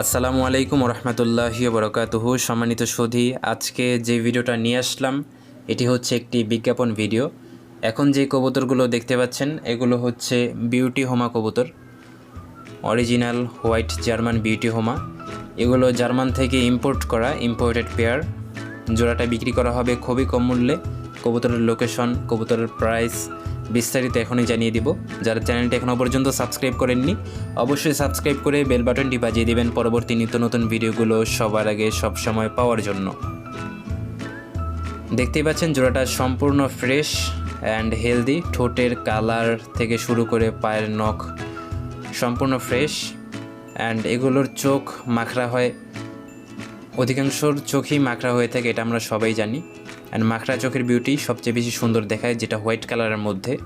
আসসালামু আলাইকুম রহমতুল্লাহি বরকাতুহু সম্মানিত সুধী, আজকে যে ভিডিওটা নিয়ে আসলাম, এটি হচ্ছে একটি বিজ্ঞাপন ভিডিও। এখন যে কবুতরগুলো দেখতে পাচ্ছেন, এগুলো হচ্ছে বিউটি হোমা কবুতর। অরিজিনাল হোয়াইট জার্মান বিউটি হোমা। এগুলো জার্মান থেকে ইম্পোর্ট করা ইম্পোর্টেড পেয়ার জোড়াটা বিক্রি করা হবে খুবই কম মূল্যে। কবুতরের লোকেশন কবুতরের প্রাইস বিস্তারিত এখনই জানিয়ে দিব। যারা চ্যানেলটি এখনও পর্যন্ত সাবস্ক্রাইব করেননি, অবশ্যই সাবস্ক্রাইব করে বেল বাটনটি বাজিয়ে দেবেন পরবর্তী নিত্য নতুন ভিডিওগুলো সবার আগে সব সময় পাওয়ার জন্য। দেখতেই পাচ্ছেন জোড়াটা সম্পূর্ণ ফ্রেশ অ্যান্ড হেলদি ঠোঁটের কালার থেকে শুরু করে পায়ের নখ সম্পূর্ণ ফ্রেশ অ্যান্ড এগুলোর চোখ মাখরা হয়। অধিকাংশর চোখই মাখরা হয়ে থাকে, এটা আমরা সবাই জানি। অ্যান্ড মাখরা চোখের বিউটি সবচেয়ে বেশি সুন্দর দেখায়, যেটা হোয়াইট কালারের মধ্যে।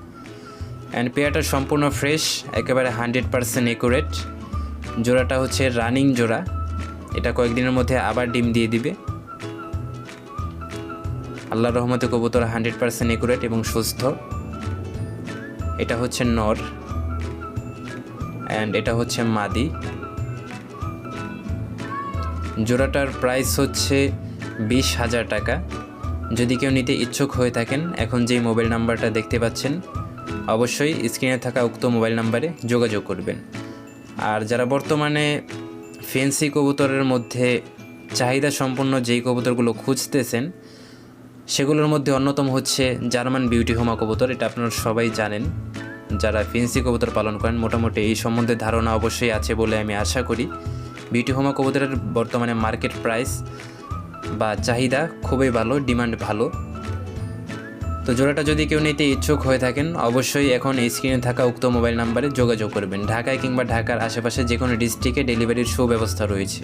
অ্যান্ড পেয়ারটা সম্পূর্ণ ফ্রেশ একেবারে হান্ড্রেড পারসেন্ট একুরেট জোড়াটা হচ্ছে রানিং জোড়া। এটা কয়েকদিনের মধ্যে আবার ডিম দিয়ে দিবে। আল্লাহ রহমতে কবুতর হান্ড্রেড পারসেন্ট একুরেট এবং সুস্থ। এটা হচ্ছে নর। অ্যান্ড এটা হচ্ছে মাদি। জোড়াটার প্রাইস হচ্ছে বিশ হাজার টাকা। যদি কেউ নিতে ইচ্ছুক হয়ে থাকেন, এখন যেই মোবাইল নাম্বারটা দেখতে পাচ্ছেন, অবশ্যই স্ক্রিনে থাকা উক্ত মোবাইল নাম্বারে যোগাযোগ করবেন। আর যারা বর্তমানে ফেন্সি কবুতরের মধ্যে চাহিদা সম্পন্ন যেই কবুতরগুলো খুঁজতেছেন, সেগুলোর মধ্যে অন্যতম হচ্ছে জার্মান বিউটি হোমা কবুতর, এটা আপনারা সবাই জানেন। যারা ফেন্সি কবুতর পালন করেন, মোটামুটি এই সম্বন্ধে ধারণা অবশ্যই আছে বলে আমি আশা করি। বিউটি হোমা কবুতরের বর্তমানে মার্কেট প্রাইস বা চাহিদা খুবই ভালো ডিমান্ড ভালো। তো জোড়াটা যদি কেউ নিতে ইচ্ছুক হয়ে থাকেন, অবশ্যই এখন এই স্ক্রিনে থাকা উক্ত মোবাইল নাম্বারে যোগাযোগ করবেন। ঢাকায় কিংবা ঢাকার আশেপাশে যে কোনো ডিস্ট্রিক্টে ডেলিভারির সুব্যবস্থা রয়েছে।